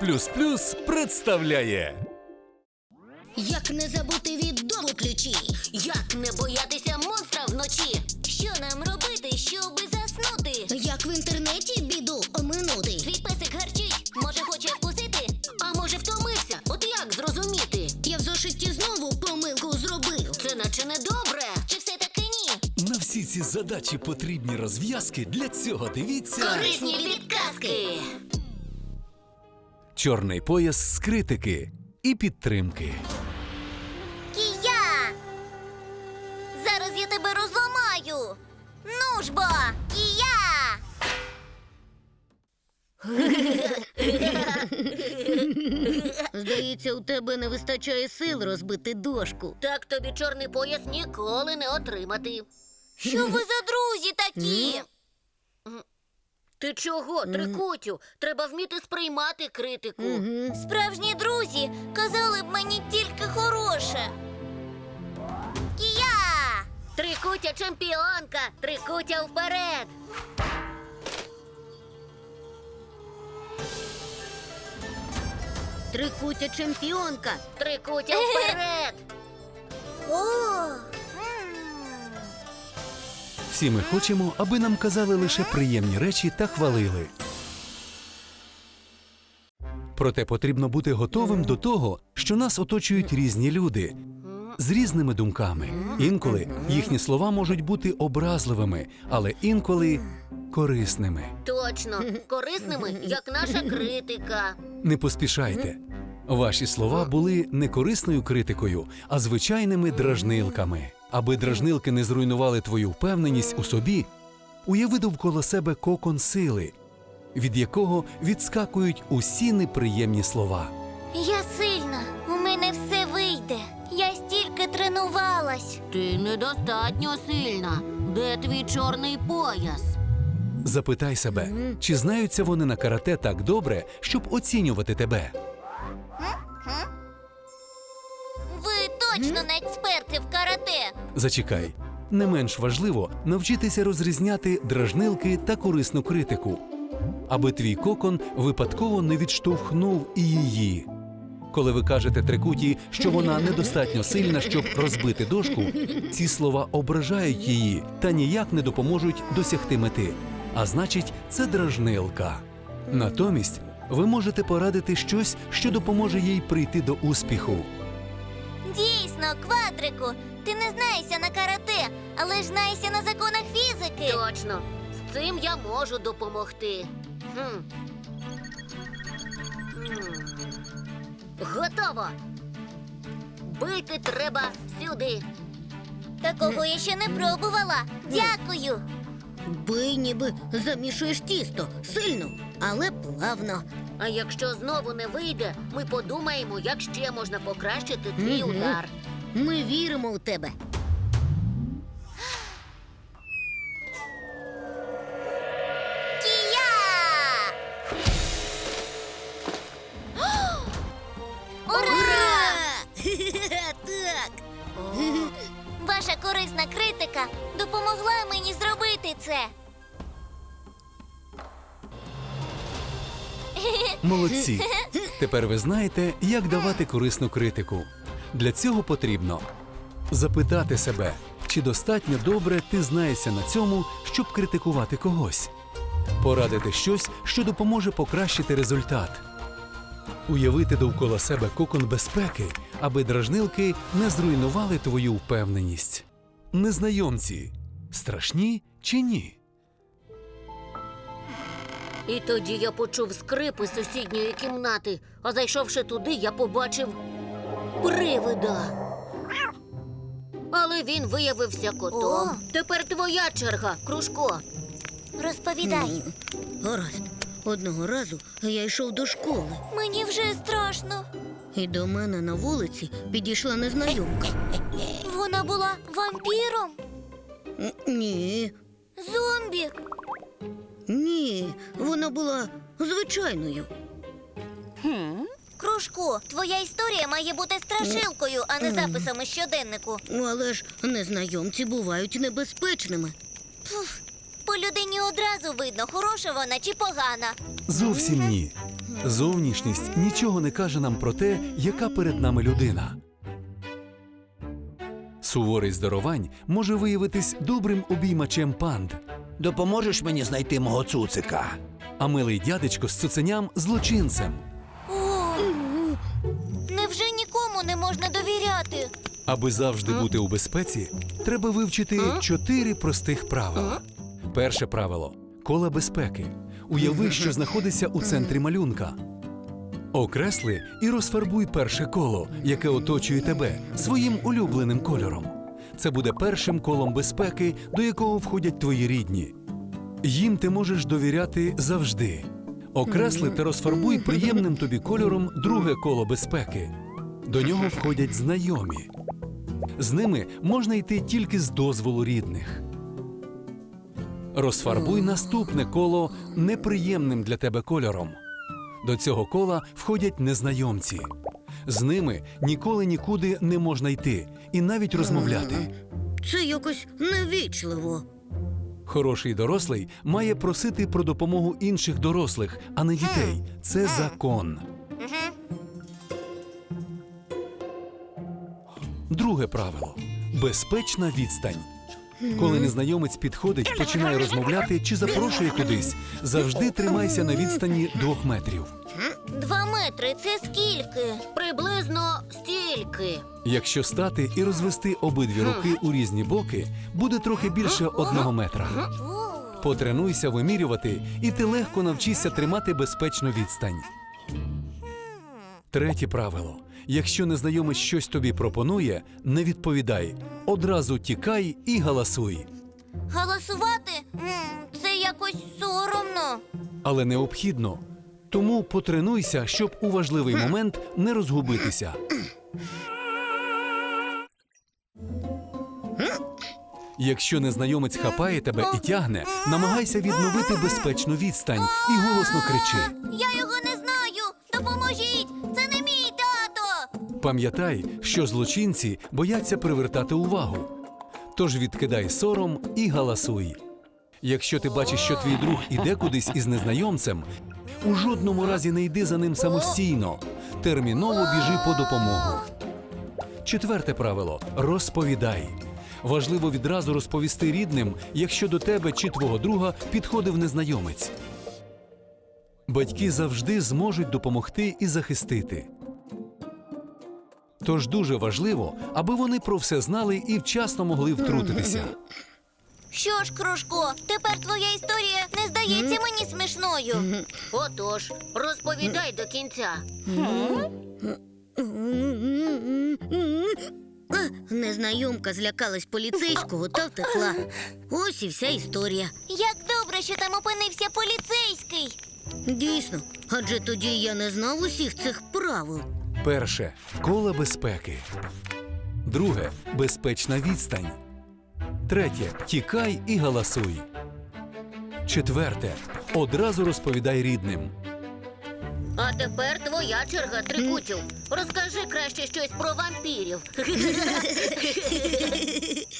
плюс плюс представляє Як не забути від дому ключі? Як не боятися монстра вночі? Що нам робити, щоби заснути? Як в інтернеті біду оминути? Твій песик гарчить, може хоче вкусити? А може втомився? От як зрозуміти? Я в зошитті знову помилку зробив. Це наче не добре. Чи все таки ні? на всі ці задачі потрібні розв'язки. Для цього дивіться Корисні підказки. Чорний пояс з критики і підтримки. Кія! Зараз я тебе розламаю. Ну ж бо, Кія! Здається, у тебе не вистачає сил розбити дошку. Так тобі чорний пояс ніколи не отримати. Що ви за друзі такі? Ти чого, трикутю? Треба вміти сприймати критику. Справжні друзі казали б мені тільки хороше. Кія! Трикутя чемпіонка! Трикутя вперед! Трикутя чемпіонка. Трикутя вперед! О! Всі ми хочемо, аби нам казали лише приємні речі та хвалили. Проте потрібно бути готовим до того, що нас оточують різні люди з різними думками. Інколи їхні слова можуть бути образливими, але інколи корисними. Точно, корисними, як наша критика. Не поспішайте. Ваші слова були не корисною критикою, а звичайними дражнилками. Аби дражнилки не зруйнували твою впевненість у собі, уяви довкола себе кокон сили, від якого відскакують усі неприємні слова. Я сильна, у мене все вийде. Я стільки тренувалась. Ти недостатньо сильна. Де твій чорний пояс? Запитай себе, чи знаються вони на карате так добре, щоб оцінювати тебе. Ви точно не експерти в карате. Зачекай. Не менш важливо навчитися розрізняти дражнилки та корисну критику, аби твій кокон випадково не відштовхнув і її. Коли ви кажете трикуті, що вона недостатньо сильна, щоб розбити дошку, ці слова ображають її та ніяк не допоможуть досягти мети. А значить, це дражнилка. Натомість ви можете порадити щось, що допоможе їй прийти до успіху. Дійсно, квадрику, ти не знаєшся на карате, але ж знаєшся на законах фізики. Точно, з цим я можу допомогти. Хм. М. Готово. Бити треба сюди. Такого я ще не пробувала. Дякую. Бий ніби замішуєш тісто сильно, але плавно. А якщо знову не вийде, ми подумаємо, як ще можна покращити твій Мгм. удар. Ми віримо у тебе. Кія! Ура! так. Ваша корисна критика допомогла мені зробити це. Молодці! Тепер ви знаєте, як давати корисну критику. Для цього потрібно запитати себе, чи достатньо добре ти знаєшся на цьому, щоб критикувати когось, порадити щось, що допоможе покращити результат, уявити довкола себе кокон безпеки, аби дражнилки не зруйнували твою впевненість. Незнайомці страшні чи ні? І тоді я почув скрипи сусідньої кімнати, а зайшовши туди, я побачив привида. Але він виявився котом. Тепер твоя черга, Кружко. Розповідай. Гаразд. Одного разу я йшов до школи, Мені вже страшно. і до мене на вулиці підійшла незнайомка. Вона була вампіром, Н- Ні, зомбі. ні, вона була звичайною. Кружко, твоя історія має бути страшилкою, а не записами щоденнику. Але ж незнайомці бувають небезпечними. По людині одразу видно, хороша вона чи погана. Зовсім ні. Зовнішність нічого не каже нам про те, яка перед нами людина. Суворий здоровань може виявитись добрим обіймачем панд, Допоможеш мені знайти мого цуцика? а милий дядечко з цуценям злочинцем. Можна довіряти? Аби завжди бути у безпеці, треба вивчити чотири простих правила. Перше правило коло безпеки. Уяви, що знаходиться у центрі малюнка. Окресли і розфарбуй перше коло, яке оточує тебе, своїм улюбленим кольором. Це буде першим колом безпеки, до якого входять твої рідні. Їм ти можеш довіряти завжди. Окресли та розфарбуй приємним тобі кольором друге коло безпеки. До нього входять знайомі. З ними можна йти тільки з дозволу рідних. Розфарбуй наступне коло неприємним для тебе кольором. До цього кола входять незнайомці. З ними ніколи нікуди не можна йти і навіть розмовляти. Це якось невічливо. Хороший дорослий має просити про допомогу інших дорослих, а не дітей. Це закон. Друге правило безпечна відстань. Коли незнайомець підходить, починає розмовляти чи запрошує кудись, завжди тримайся на відстані двох метрів. Два метри це скільки? Приблизно стільки. Якщо стати і розвести обидві руки у різні боки, буде трохи більше одного метра. Потренуйся вимірювати, і ти легко навчишся тримати безпечну відстань. Третє правило: якщо незнайомець щось тобі пропонує, не відповідай. Одразу тікай і галасуй. Галасувати? Це якось соромно. Але необхідно. Тому потренуйся, щоб у важливий момент не розгубитися. Якщо незнайомець хапає тебе і тягне, намагайся відновити безпечну відстань і голосно кричи. Я його не Пам'ятай, що злочинці бояться привертати увагу. Тож відкидай сором і галасуй. Якщо ти бачиш, що твій друг іде кудись із незнайомцем, у жодному разі не йди за ним самостійно. Терміново біжи по допомогу. Четверте правило розповідай. Важливо відразу розповісти рідним, якщо до тебе чи твого друга підходив незнайомець. Батьки завжди зможуть допомогти і захистити. Тож дуже важливо, аби вони про все знали і вчасно могли втрутитися. Що ж, Кружко, тепер твоя історія не здається мені смішною. Отож, розповідай до кінця. Незнайомка злякалась поліцейського та втекла. Ось і вся історія. Як добре, що там опинився поліцейський. Дійсно, адже тоді я не знав усіх цих правил. Перше коло безпеки. Друге безпечна відстань. Третє тікай і галасуй. Четверте одразу розповідай рідним. А тепер твоя черга, Трикутю. Розкажи краще щось про вампірів.